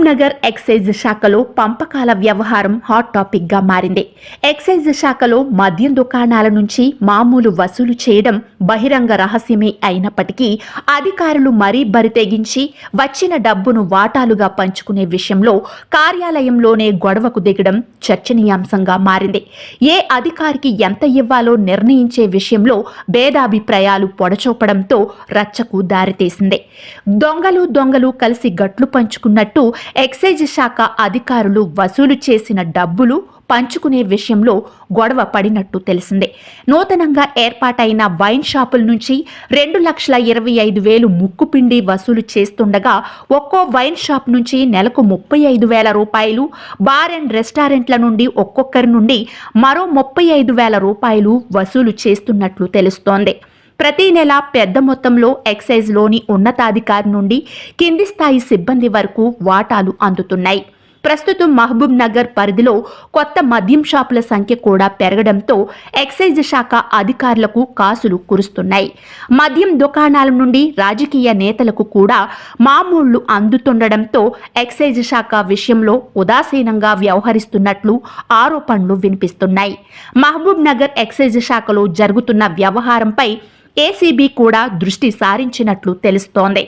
Nagar excise శాఖలో పంపకాల వ్యవహారం hot టాపిక్గా మారింది. ఎక్సైజ్ శాఖలో మద్యం దుకాణాల నుంచి మామూలు వసూలు చేయడం బహిరంగ రహస్యమే అయినప్పటికీ అధికారులు మరీ బరితెగించి వచ్చిన డబ్బును వాటాలుగా పంచుకునే విషయంలో కార్యాలయంలోనే గొడవకు దిగడం చర్చనీయాంశంగా మారింది. ఏ అధికారికి ఎంత ఇవ్వాలో నిర్ణయించే విషయంలో భేదాభిప్రాయాలు పొడచూపడంతో రచ్చకు దారితీసింది. దొంగలు దొంగలు కలిసి గట్లు పంచుకున్నట్టు ఎక్సైజ్ శాఖ అధికారులు వసూలు చేసిన డబ్బులు పంచుకునే విషయంలో గొడవ పడినట్టు తెలిసిందే. నూతనంగా ఏర్పాటైన వైన్ షాపుల నుంచి రెండు లక్షల ఇరవై ఐదు వేలు ముక్కుపిండి వసూలు చేస్తుండగా ఒక్కో వైన్ షాప్ నుంచి నెలకు ముప్పై ఐదు వేల రూపాయలు బార్ అండ్ రెస్టారెంట్ల నుండి ఒక్కొక్కరి నుండి మరో ముప్పై ఐదు వేల రూపాయలు వసూలు చేస్తున్నట్లు తెలుస్తోంది. ప్రతి నెల పెద్ద మొత్తంలో ఎక్సైజ్లోని ఉన్నతాధికారి నుండి కింది స్థాయి సిబ్బంది వరకు వాటాలు అందుతున్నాయి. ప్రస్తుతం మహబూబ్ నగర్ పరిధిలో కొత్త మద్యం షాపుల సంఖ్య కూడా పెరగడంతో ఎక్సైజ్ శాఖ అధికారులకు కాసులు కురుస్తున్నాయి. మద్యం దుకాణాల నుండి రాజకీయ నేతలకు కూడా మామూళ్ళు అందుతుండడంతో ఎక్సైజ్ శాఖ విషయంలో ఉదాసీనంగా వ్యవహరిస్తున్నట్లు ఆరోపణలు వినిపిస్తున్నాయి. మహబూబ్ నగర్ ఎక్సైజ్ శాఖలో జరుగుతున్న వ్యవహారంపై ఏసీబీ కూడా దృష్టి సారించినట్లు తెలుస్తోంది.